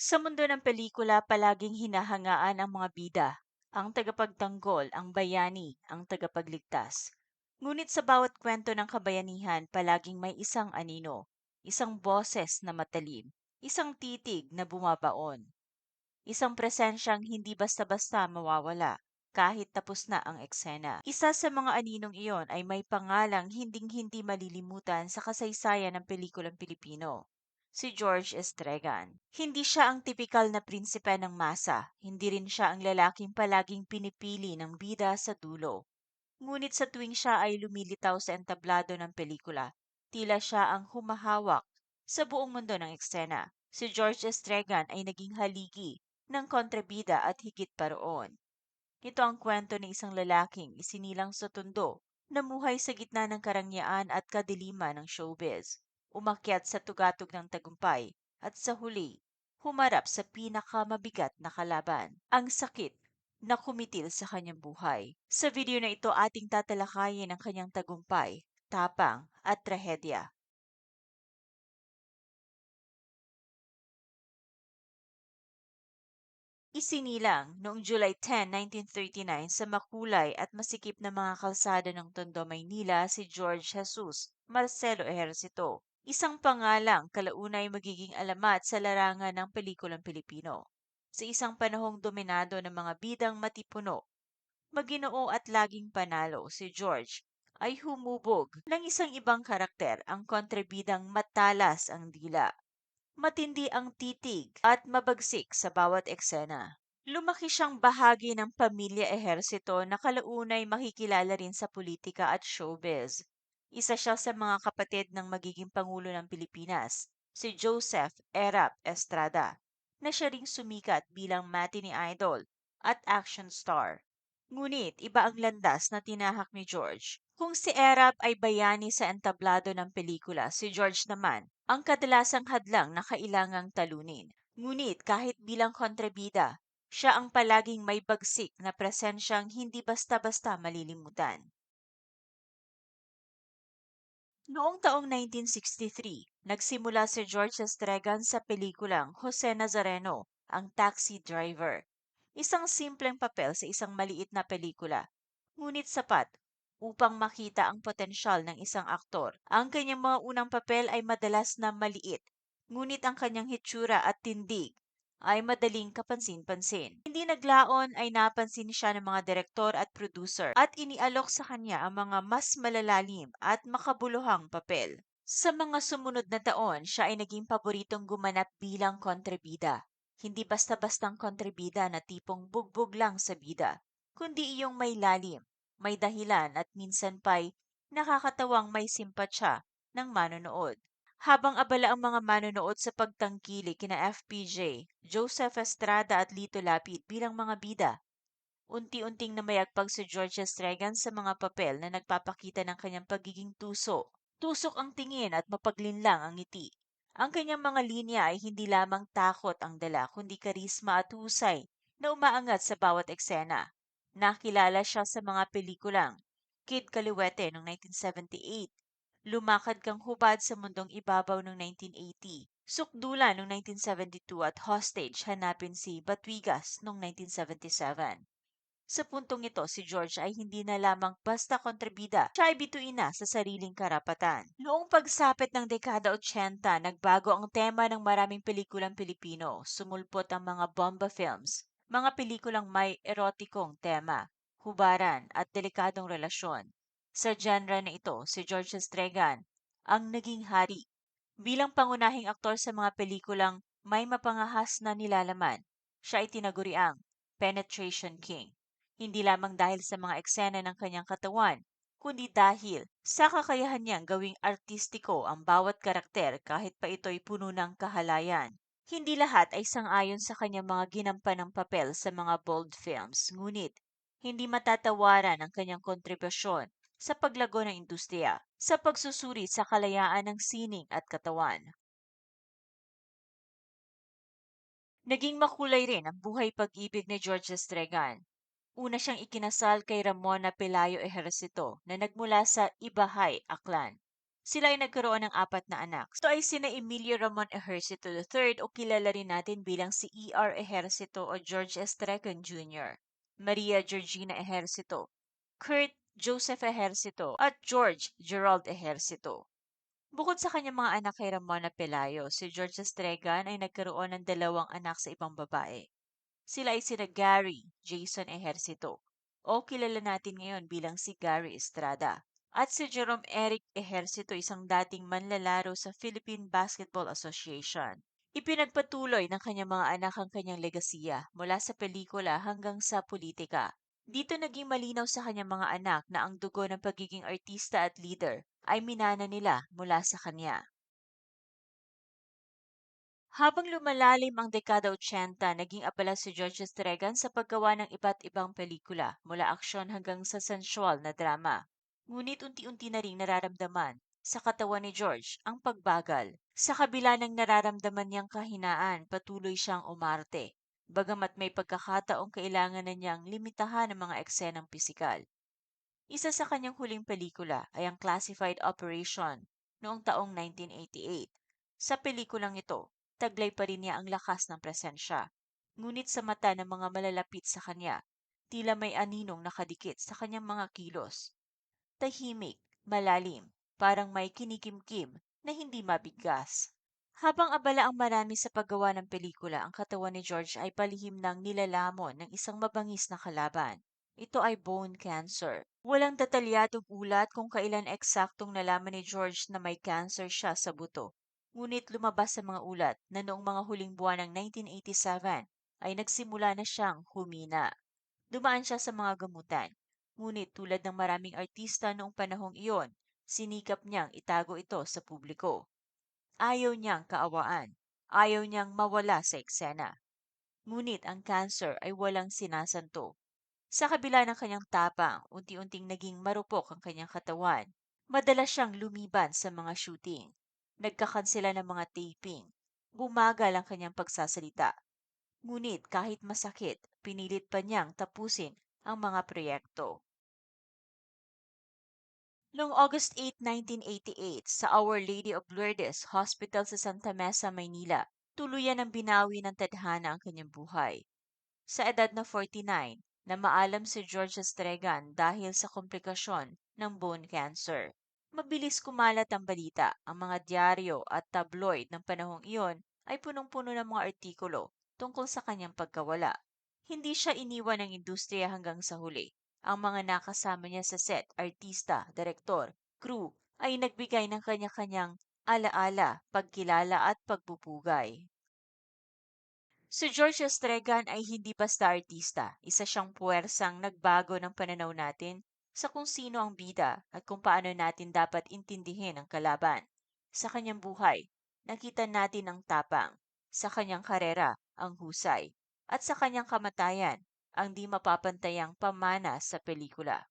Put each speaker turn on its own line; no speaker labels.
Sa mundo ng pelikula, palaging hinahangaan ang mga bida, ang tagapagtanggol, ang bayani, ang tagapagligtas. Ngunit sa bawat kwento ng kabayanihan, palaging may isang anino, isang boses na matalim, isang titig na bumabaon, isang presensyang hindi basta-basta mawawala kahit tapos na ang eksena. Isa sa mga aninong iyon ay may pangalang hinding-hindi malilimutan sa kasaysayan ng pelikulang Pilipino si George Estregan. Hindi siya ang tipikal na prinsipe ng masa, hindi rin siya ang lalaking palaging pinipili ng bida sa dulo. Ngunit sa tuwing siya ay lumilitaw sa entablado ng pelikula, tila siya ang humahawak sa buong mundo ng eksena. Si George Estregan ay naging haligi ng kontrabida at higit pa roon. Ito ang kwento ng isang lalaking isinilang sa tundo, namuhay sa gitna ng karangyaan at kadiliman ng showbiz umakyat sa tugatog ng tagumpay at sa huli, humarap sa pinakamabigat na kalaban, ang sakit na kumitil sa kanyang buhay. Sa video na ito ating tatalakayin ang kanyang tagumpay, tapang at trahedya. Isinilang noong July 10, 1939 sa makulay at masikip na mga kalsada ng Tondo, Maynila si George Jesus Marcelo Ejercito Isang pangalang kalaunay magiging alamat sa larangan ng pelikulang Pilipino. Sa isang panahong dominado ng mga bidang matipuno, maginoo at laging panalo, si George ay humubog ng isang ibang karakter ang kontrabidang matalas ang dila. Matindi ang titig at mabagsik sa bawat eksena. Lumaki siyang bahagi ng pamilya ehersito na kalaunay makikilala rin sa politika at showbiz. Isa siya sa mga kapatid ng magiging Pangulo ng Pilipinas, si Joseph Erap Estrada, na siya ring sumikat bilang matinee idol at action star. Ngunit iba ang landas na tinahak ni George. Kung si Erap ay bayani sa entablado ng pelikula, si George naman ang kadalasang hadlang na kailangang talunin. Ngunit kahit bilang kontrabida, siya ang palaging may bagsik na presensyang hindi basta-basta malilimutan. Noong taong 1963, nagsimula si George Estregan sa pelikulang Jose Nazareno, ang taxi driver. Isang simpleng papel sa isang maliit na pelikula, ngunit sapat upang makita ang potensyal ng isang aktor. Ang kanyang mga unang papel ay madalas na maliit, ngunit ang kanyang hitsura at tindig ay madaling kapansin-pansin. Hindi naglaon ay napansin siya ng mga direktor at producer at inialok sa kanya ang mga mas malalalim at makabuluhang papel. Sa mga sumunod na taon, siya ay naging paboritong gumanap bilang kontrabida. Hindi basta-bastang kontrabida na tipong bugbog lang sa bida, kundi iyong may lalim, may dahilan at minsan pa'y nakakatawang may simpatsya ng manonood. Habang abala ang mga manonood sa pagtangkili kina FPJ, Joseph Estrada at Lito Lapid bilang mga bida, unti-unting namayagpag si George Estregan sa mga papel na nagpapakita ng kanyang pagiging tuso. Tusok ang tingin at mapaglinlang ang ngiti. Ang kanyang mga linya ay hindi lamang takot ang dala, kundi karisma at husay na umaangat sa bawat eksena. Nakilala siya sa mga pelikulang Kid Kaliwete noong 1978, Lumakad kang hubad sa mundong ibabaw noong 1980, Sukdulan noong 1972 at Hostage hanapin si Batwigas noong 1977. Sa puntong ito, si George ay hindi na lamang basta kontribida, siya ay bituin na sa sariling karapatan. Noong pagsapit ng dekada 80, nagbago ang tema ng maraming pelikulang Pilipino. Sumulpot ang mga bomba films, mga pelikulang may erotikong tema, hubaran at delikadong relasyon. Sa genre na ito, si George Estregan ang naging hari. Bilang pangunahing aktor sa mga pelikulang may mapangahas na nilalaman, siya ay tinaguriang Penetration King. Hindi lamang dahil sa mga eksena ng kanyang katawan, kundi dahil sa kakayahan niyang gawing artistiko ang bawat karakter kahit pa ito'y puno ng kahalayan. Hindi lahat ay sangayon sa kanyang mga ginampan ng papel sa mga bold films, ngunit hindi matatawaran ang kanyang kontribusyon sa paglago ng industriya, sa pagsusuri sa kalayaan ng sining at katawan. Naging makulay rin ang buhay pag-ibig ni George Estregan. Una siyang ikinasal kay Ramona Pelayo Ejercito na nagmula sa Ibahay, Aklan. Sila ay nagkaroon ng apat na anak. Ito ay sina Emilio Ramon Ejercito III o kilala rin natin bilang si E.R. Ejercito o George Estrecan Jr., Maria Georgina Ejercito, Kurt Joseph Ejercito at George Gerald Ejercito. Bukod sa kanyang mga anak kay Ramona Pelayo, si George Estregan ay nagkaroon ng dalawang anak sa ibang babae. Sila ay sina Gary Jason Ejercito o kilala natin ngayon bilang si Gary Estrada at si Jerome Eric Ejercito isang dating manlalaro sa Philippine Basketball Association. Ipinagpatuloy ng kanyang mga anak ang kanyang legasiya mula sa pelikula hanggang sa politika. Dito naging malinaw sa kanyang mga anak na ang dugo ng pagiging artista at leader ay minana nila mula sa kanya. Habang lumalalim ang dekada 80, naging abala si George Estregan sa paggawa ng iba't ibang pelikula, mula aksyon hanggang sa sensual na drama. Ngunit unti-unti na ring nararamdaman sa katawan ni George ang pagbagal. Sa kabila ng nararamdaman niyang kahinaan, patuloy siyang umarte. Bagamat may pagkakataong kailangan na niyang limitahan ang mga eksenang pisikal. Isa sa kanyang huling pelikula ay ang Classified Operation noong taong 1988. Sa pelikulang ito, taglay pa rin niya ang lakas ng presensya. Ngunit sa mata ng mga malalapit sa kanya, tila may aninong nakadikit sa kanyang mga kilos. Tahimik, malalim, parang may kinikimkim na hindi mabigkas. Habang abala ang marami sa paggawa ng pelikula, ang katawan ni George ay palihim ng nilalamon ng isang mabangis na kalaban. Ito ay bone cancer. Walang detalyadong ulat kung kailan eksaktong nalaman ni George na may cancer siya sa buto. Ngunit lumabas sa mga ulat na noong mga huling buwan ng 1987 ay nagsimula na siyang humina. Dumaan siya sa mga gamutan. Ngunit tulad ng maraming artista noong panahong iyon, sinikap niyang itago ito sa publiko. Ayaw niyang kaawaan. Ayaw niyang mawala sa eksena. Ngunit ang cancer ay walang sinasanto. Sa kabila ng kanyang tapang, unti-unting naging marupok ang kanyang katawan. Madalas siyang lumiban sa mga shooting. Nagkakansela ng mga taping. Bumagal ang kanyang pagsasalita. Ngunit kahit masakit, pinilit pa niyang tapusin ang mga proyekto. Noong August 8, 1988, sa Our Lady of Lourdes Hospital sa Santa Mesa, Maynila, tuluyan ang binawi ng tadhana ang kanyang buhay. Sa edad na 49, na maalam si George Estregan dahil sa komplikasyon ng bone cancer. Mabilis kumalat ang balita. Ang mga dyaryo at tabloid ng panahong iyon ay punong-puno ng mga artikulo tungkol sa kanyang pagkawala. Hindi siya iniwan ng industriya hanggang sa huli. Ang mga nakasama niya sa set, artista, direktor, crew, ay nagbigay ng kanya-kanyang alaala, pagkilala at pagpupugay. Si George Estregan ay hindi basta artista. Isa siyang puwersang nagbago ng pananaw natin sa kung sino ang bida at kung paano natin dapat intindihin ang kalaban. Sa kanyang buhay, nakita natin ang tapang, sa kanyang karera, ang husay, at sa kanyang kamatayan, ang di mapapantayang pamana sa pelikula.